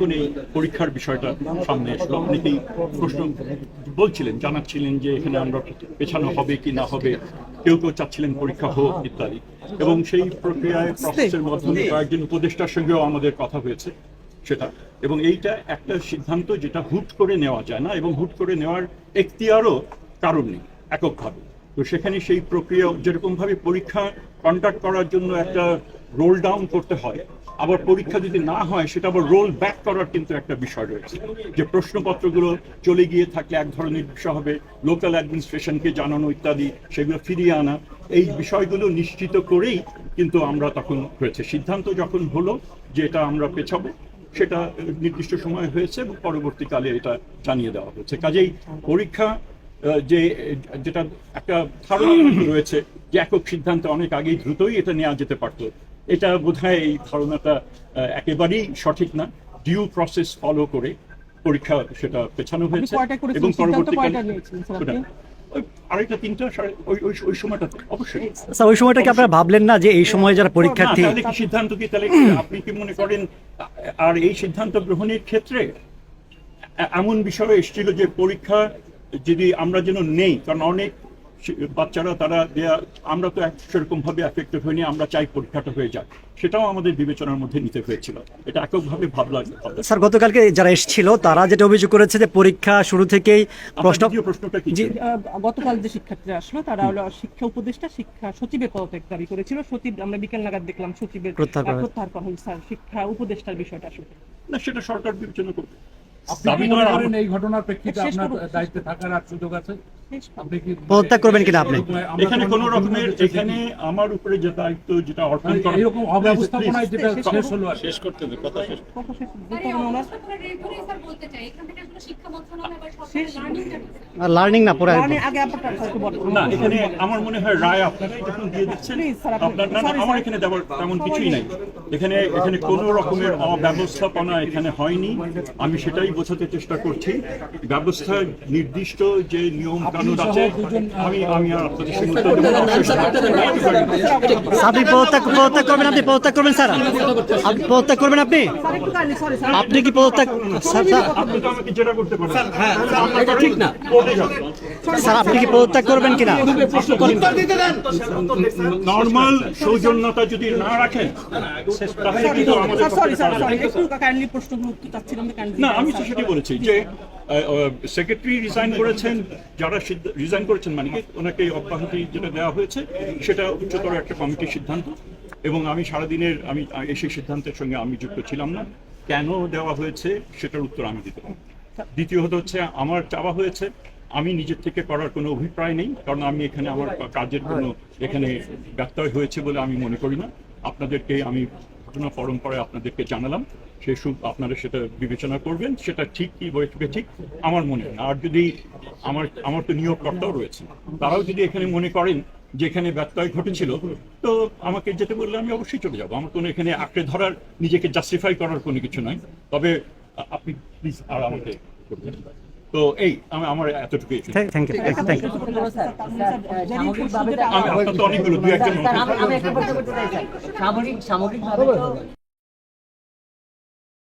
যখন এই পরীক্ষার বিষয়টা সামনে আসলো অনেকেই প্রশ্ন বলছিলেন জানাচ্ছিলেন যে এখানে আমরা পেছানো হবে কি না হবে কেউ কেউ চাচ্ছিলেন পরীক্ষা হোক ইত্যাদি। এবং সেই প্রক্রিয়ায় প্রসেসের মাধ্যমে কয়েকজন উপদেষ্টার সঙ্গেও আমাদের কথা হয়েছে সেটা। এবং এইটা একটা সিদ্ধান্ত যেটা হুট করে নেওয়া যায় না এবং হুট করে নেওয়ার এখতিয়ারও কারণ নেই এককভাবে। তো সেখানে সেই প্রক্রিয়া যেরকমভাবে পরীক্ষা কন্ডাক্ট করার জন্য একটা রোল ডাউন করতে হয়, আবার পরীক্ষা যদি না হয়, সেটা আবার রোল ব্যাক করার কিন্তু একটা বিষয় রয়েছে। যে প্রশ্নপত্রগুলো চলে গিয়ে থাকলে এক ধরনের বিষয় হবে লোকাল অ্যাডমিনিস্ট্রেশনকে জানানো ইত্যাদি, সেগুলো ফিরিয়ে আনা, এই বিষয়গুলো নিশ্চিত করেই কিন্তু আমরা তখন হয়েছে। সিদ্ধান্ত যখন হলো যে এটা আমরা পেছাবো, সেটা নির্দিষ্ট সময় হয়েছে এবং পরবর্তীকালে এটা জানিয়ে দেওয়া হয়েছে। কাজেই পরীক্ষা যে যেটা একটা ধারণা রয়েছে যে একক সিদ্ধান্তে অনেক আগেই দ্রুতই এটা নেওয়া যেতে পারতো। এটা বোধহয় এই ধারণাটা একেবারেই সঠিক না। ডিউ প্রসেস ফলো করে পরীক্ষা সেটা পেছানো হয়েছে এবং পরবর্তীকালে তিনটা ওই ওই ওই সময়টা অবশ্যই। স্যার ওই সময়টা কি আপনারা ভাবলেন না যে এই সময় যারা পরীক্ষার্থী তাহলে কি সিদ্ধান্ত কি? তাহলে আপনি কি মনে করেন আর এই সিদ্ধান্ত গ্রহণের ক্ষেত্রে এমন বিষয় এসেছিল যে পরীক্ষা যদি আমরা যেন নেই কারণ অনেক বাচ্চারা তারা দেয়া আমরা তো সেরকম ভাবে এফেক্টেড হয়নি আমরা চাই পরীক্ষাটা হয়ে যাক। সেটাও আমাদের বিবেচনার মধ্যে নিতে হয়েছিল। এটা এককভাবে ভাবলা ভাবলা- স্যার গতকালকে যারা এসেছিল তারা যেটা অভিযোগ করেছে যে পরীক্ষা শুরু থেকেই প্রশ্ন প্রশ্নটা কি। গতকাল যে শিক্ষার্থীরা আসলো তারা হলো শিক্ষা উপদেষ্টা শিক্ষা সচিবের পদত্যাগ দাবি করেছিল। সচিব আমরা বিকেল নাগাদ দেখলাম সচিবের প্রত্যাহার করা হয়েছে। প্রত্যাহার করা হয়েছে স্যার শিক্ষা উপদেষ্টার বিষয়টা আসলে। না সেটা সরকার বিবেচনা করবে। আপনি কি মনে করেন এই ঘটনার প্রেক্ষিতে আপনার দায়িত্বে থাকার আর সুযোগ আছে? পদত্যাগ করবেন কিনা আপনি? এখানে কোনো রকমের এখানে আমার উপরে যে দায়িত্ব যেটা অর্পণ মানে করা এরকম অব্যবস্থাপনায় যেটা শেষ হলো শেষ করতে হবে কথা শেষ কথা শেষ আরে? লার্নিং না পড়া মানে। না এখানে আমার মনে হয় রায় আপনারাই যখন দিয়ে দিচ্ছেন। আপনার না, আমার এখানে দেওয়ার তেমন কিছুই নাই। এখানে এখানে কোনো রকমের অব্যবস্থাপনা এখানে হয়নি। আমি সেটাই বোঝাতে চেষ্টা করছি। ব্যবস্থা নির্দিষ্ট যে নিয়ম স্যার, আপনি পদত্যাগ পদত্যাগ করবেন আপনি পদত্যাগ করবেন স্যার। আপনি পদত্যাগ করবেন আপনি? স্যার। আপনি কি পদত্যাগ স্যার স্যার পারেন এটা ঠিক না। স্যার আপনি কি পদত্যাগ করবেন কিনা? নর্মাল সৌজন্যতা যদি না রাখেন না আমি তো সেটাই বলেছি যে সেক্রেটারি রিজাইন করেছেন যারা রিজাইন করেছেন মানে কি ওনাকে অব্যাহতি যেটা দেওয়া হয়েছে সেটা উচ্চতর একটা কমিটির সিদ্ধান্ত। এবং আমি সারাদিনের আমি এই সেই সিদ্ধান্তের সঙ্গে আমি যুক্ত ছিলাম না। কেন দেওয়া হয়েছে সেটার উত্তর আমি দিতে পারব দ্বিতীয়ত হচ্ছে আমার চাওয়া হয়েছে আমি নিজের থেকে করার কোনো অভিপ্রায় নেই কারণ আমি এখানে আমার কাজের কোনো এখানে ব্যত্যয় হয়েছে বলে আমি মনে করি না। আপনাদেরকে আমি ঘটনা পরম্পরায় আপনাদেরকে জানালাম সে আপনারা সেটা বিবেচনা করবেন সেটা ঠিক কি বৈঠকে ঠিক আমার মনে হয় আর যদি আমার আমার তো নিয়োগকর্তাও রয়েছে তারাও যদি এখানে মনে করেন যে এখানে ব্যত্যয় ঘটেছিল তো আমাকে যেতে বললে আমি অবশ্যই চলে যাব। আমার কোনো এখানে আঁকড়ে ধরার নিজেকে জাস্টিফাই করার কোনো কিছু নয় তবে আপনি প্লিজ আর আমাকে করবেন। তো এই আমি আমার এতটুকু থ্যাংক ইউ থ্যাংক ইউ তো অনেকগুলো দু একজন সামগ্রিকভাবে তো